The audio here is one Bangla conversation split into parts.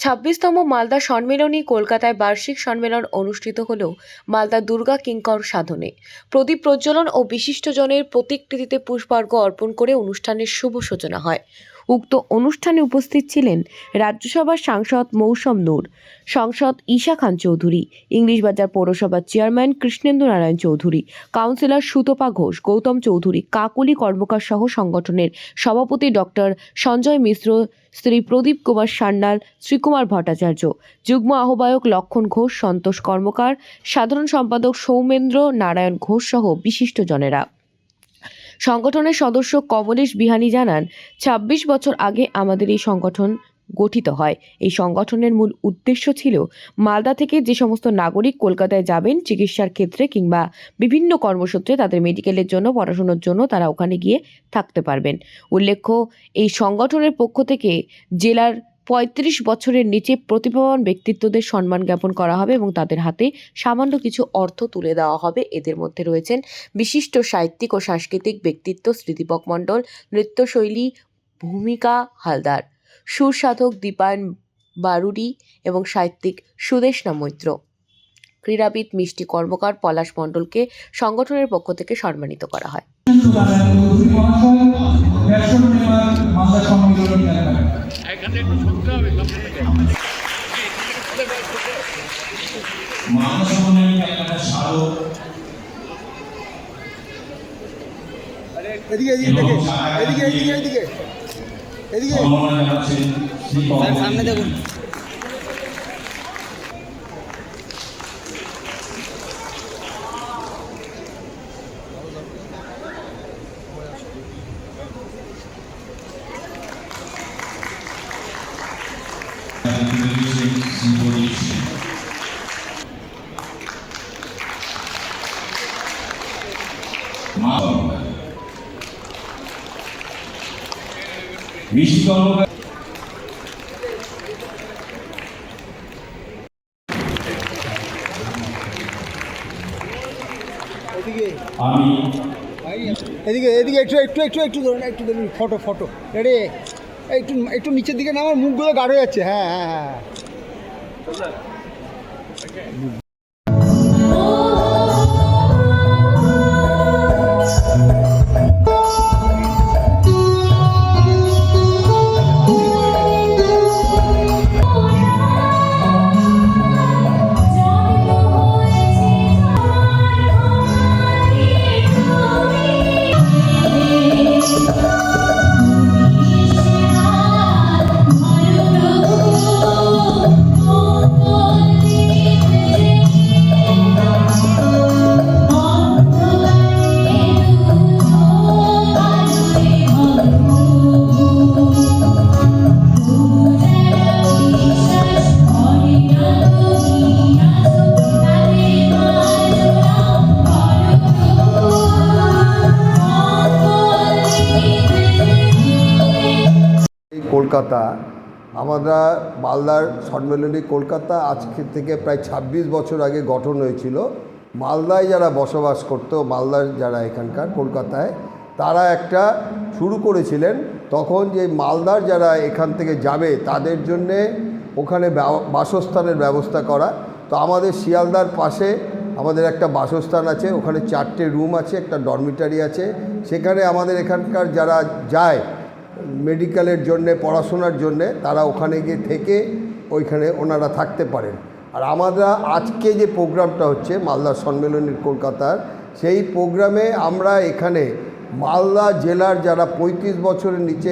ছাব্বিশতম মালদা সম্মেলনী কলকাতায় বার্ষিক সম্মেলন অনুষ্ঠিত হল মালদা দুর্গা কিঙ্কর সাধনে। প্রদীপ প্রজ্বলন ও বিশিষ্টজনের প্রতিকৃতিতে পুষ্পার্ঘ অর্পণ করে অনুষ্ঠানের শুভ সূচনা হয়। উক্ত অনুষ্ঠানে উপস্থিত ছিলেন রাজ্যসভার সাংসদ মৌসম নূর, সংসদ ঈশা খান চৌধুরী, ইংলিশ বাজার পৌরসভার চেয়ারম্যান কৃষ্ণেন্দু নারায়ণ চৌধুরী, কাউন্সিলর সুতপা ঘোষ, গৌতম চৌধুরী, কাকুলি কর্মকার সহ সংগঠনের সভাপতি ডক্টর সঞ্জয় মিশ্র শ্রী প্রদীপ কুমার সান্যাল, শ্রীকুমার ভট্টাচার্য, যুগ্ম আহ্বায়ক লক্ষণ ঘোষ, সন্তোষ কর্মকার, সাধারণ সম্পাদক সৌমেন্দ্র নারায়ণ ঘোষ সহ বিশিষ্টজনেরা। সংগঠনের সদস্য কমলেশ বিহানি জানান ২৬ বছর আগে আমাদের এই সংগঠন গঠিত হয়। এই সংগঠনের মূল উদ্দেশ্য ছিল মালদা থেকে যে সমস্ত নাগরিক কলকাতায় যাবেন, চিকিৎসার ক্ষেত্রে কিংবা বিভিন্ন কর্মসূত্রে তাদের মেডিকেলের জন্য, পড়াশোনার জন্য তারা ওখানে গিয়ে থাকতে পারবেন। উল্লেখ্য, এই সংগঠনের পক্ষ থেকে জেলার পঁয়ত্রিশ বছরের নিচে প্রতিভাবান ব্যক্তিত্বদের সম্মান জ্ঞাপন করা হবে এবং তাদের হাতে সামান্য কিছু অর্থ তুলে দেওয়া হবে। এদের মধ্যে রয়েছেন বিশিষ্ট সাহিত্যিক ও সাংস্কৃতিক ব্যক্তিত্ব স্মৃতিপক মণ্ডল, নৃত্যশৈলী ভূমিকা হালদার, সুরসাধক দীপায়ন বারুডি এবং সাহিত্যিক সুদেশনা মৈত্র। ক্রীড়াবিদ মিষ্টি কর্মকার পলাশ মণ্ডলকে সংগঠনের পক্ষ থেকে সম্মানিত করা হয়। মালদা সম্মেলনী এলাকায় মানব সম্মেলনী স্মারক এদিকে এদিকে এদিকে এদিকে এদিকে এদিকে সামনে দেখুন। মিষ্টি আমি এদিকে এদিকে একটু একটু একটু একটু ধরুন একটু ধরুন, ফটো ফটো। রেডি? একটু একটু নিচের দিকে না আমার মুখগুলো গাঢ় যাচ্ছে। হ্যাঁ হ্যাঁ হ্যাঁ। আমরা মালদার সম্মেলনী কলকাতা আজকে থেকে প্রায় ২৬ বছর আগে গঠন হয়েছিল। মালদায় যারা বসবাস করতো, মালদার যারা এখানকার কলকাতায়, তারা একটা শুরু করেছিলেন। তখন যে মালদার যারা এখান থেকে যাবে, তাদের জন্যে ওখানে বাসস্থানের ব্যবস্থা করা। তো আমাদের শিয়ালদার পাশে আমাদের একটা বাসস্থান আছে, ওখানে চারটে রুম আছে, একটা ডরমিটারি আছে। সেখানে আমাদের এখানকার যারা যায় মেডিকেলের জন্যে, পড়াশোনার জন্যে তারা ওখানে গিয়ে থেকে ওইখানে ওনারা থাকতে পারেন। আর আমরা আজকে যে প্রোগ্রামটা হচ্ছে মালদা সম্মেলনীর কলকাতার, সেই প্রোগ্রামে আমরা এখানে মালদা জেলার যারা পঁয়ত্রিশ বছরের নিচে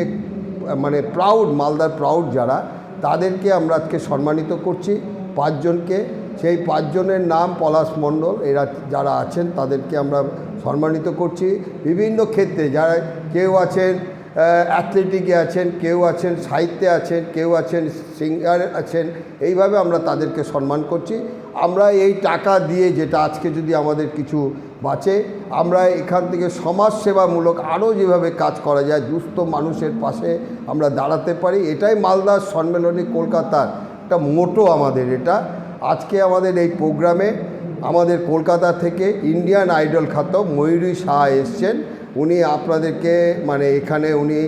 মানে প্রাউড মালদার প্রাউড যারা, তাদেরকে আমরা আজকে সম্মানিত করছি। পাঁচজনকে, সেই পাঁচজনের নাম পলাশ মণ্ডল, এরা যারা আছেন তাদেরকে আমরা সম্মানিত করছি। বিভিন্ন ক্ষেত্রে যারা কেউ আছেন অ্যাথলেটিকে আছেন, কেউ আছেন, সাহিত্যে আছেন, কেউ আছেন, সিঙ্গার আছেন, এইভাবে আমরা তাদেরকে সম্মান করছি। আমরা এই টাকা দিয়ে যেটা আজকে যদি আমাদের কিছু বাঁচে, আমরা এখান থেকে সমাজসেবামূলক আরও যেভাবে কাজ করা যায়, দুস্থ মানুষের পাশে আমরা দাঁড়াতে পারি, এটাই মালদার সম্মেলনী কলকাতার একটা মোটো আমাদের এটা। আজকে আমাদের এই প্রোগ্রামে আমাদের কলকাতা থেকে ইন্ডিয়ান আইডল খ্যাত ময়ূরী শাহ এসছেন। উনি আপনাদেরকে মানে এখানে উনি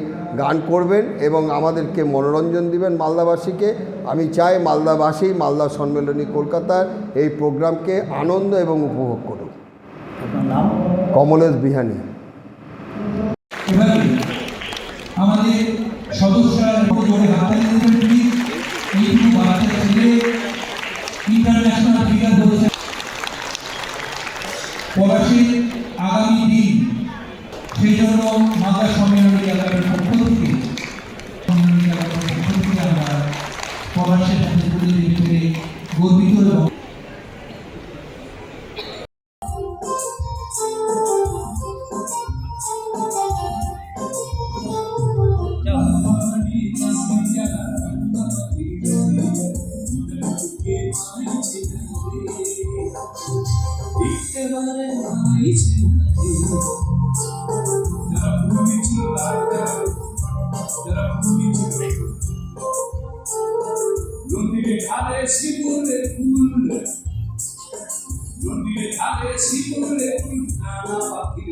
গান করবেন এবং আমাদেরকে মনোরঞ্জন দিবেন মালদাবাসীকে। আমি চাই মালদাবাসী মালদা সম্মেলনী কলকাতার এই প্রোগ্রামকে আনন্দ এবং উপভোগ করুন নাম? কমলেশ বিহানী। আমাদের সদস্যরা ইন্টারন্যাশনাল ফিগার হয়েছে মালদা সম্মেলনী এলাকার পক্ষ থেকে সম্মেলনী এলাকার পক্ষ থেকে আমরা পলাশের সাথে করে গর্বিত এবং নদীরে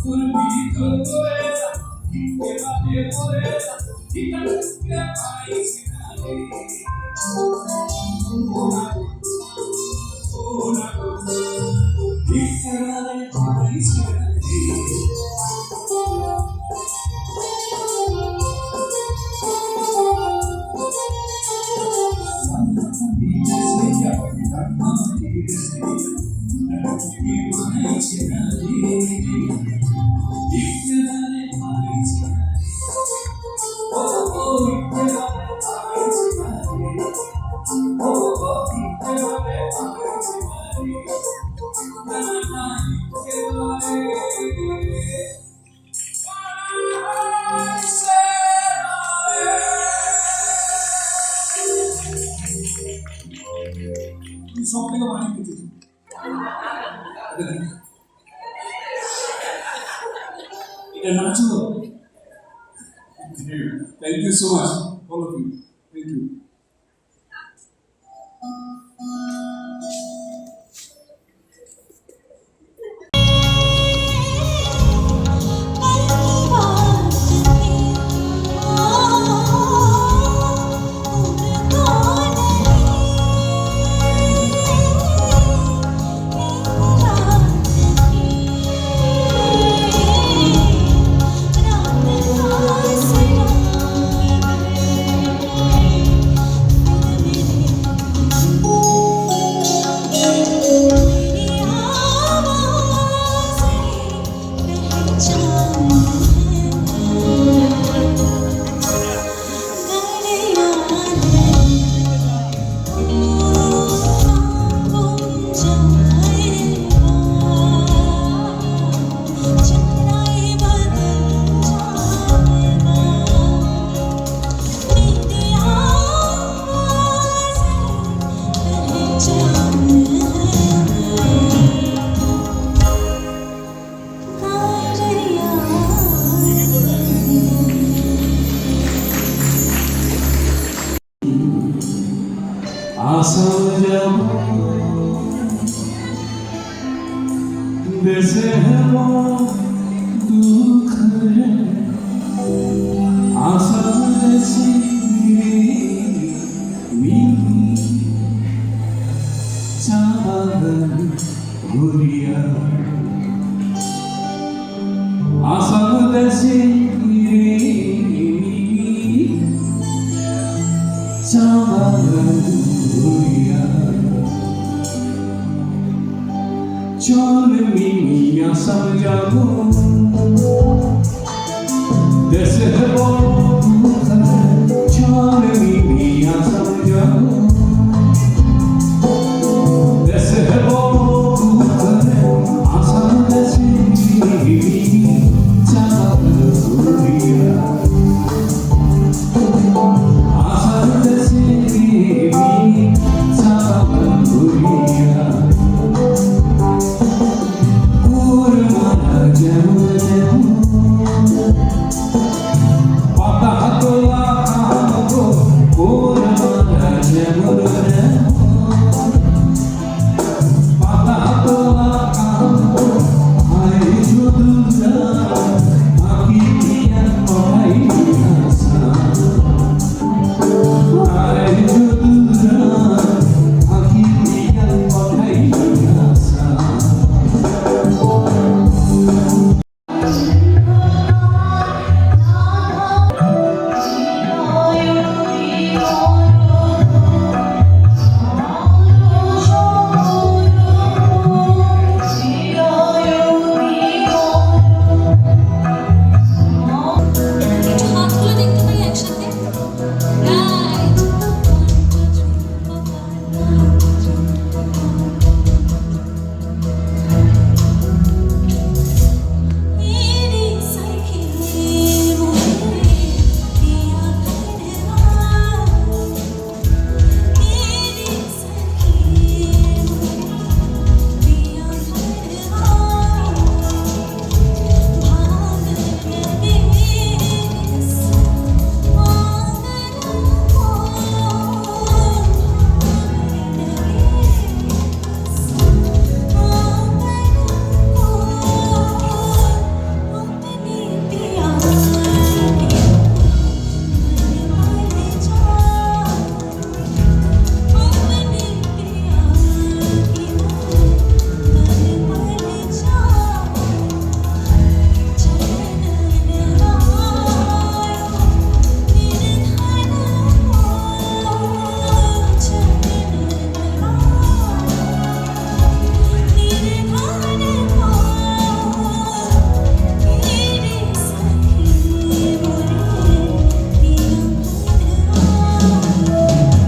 কুলবি Amen. so much. Asalı desin yüreğimi Çalalım rüya Çalımimi yasacağı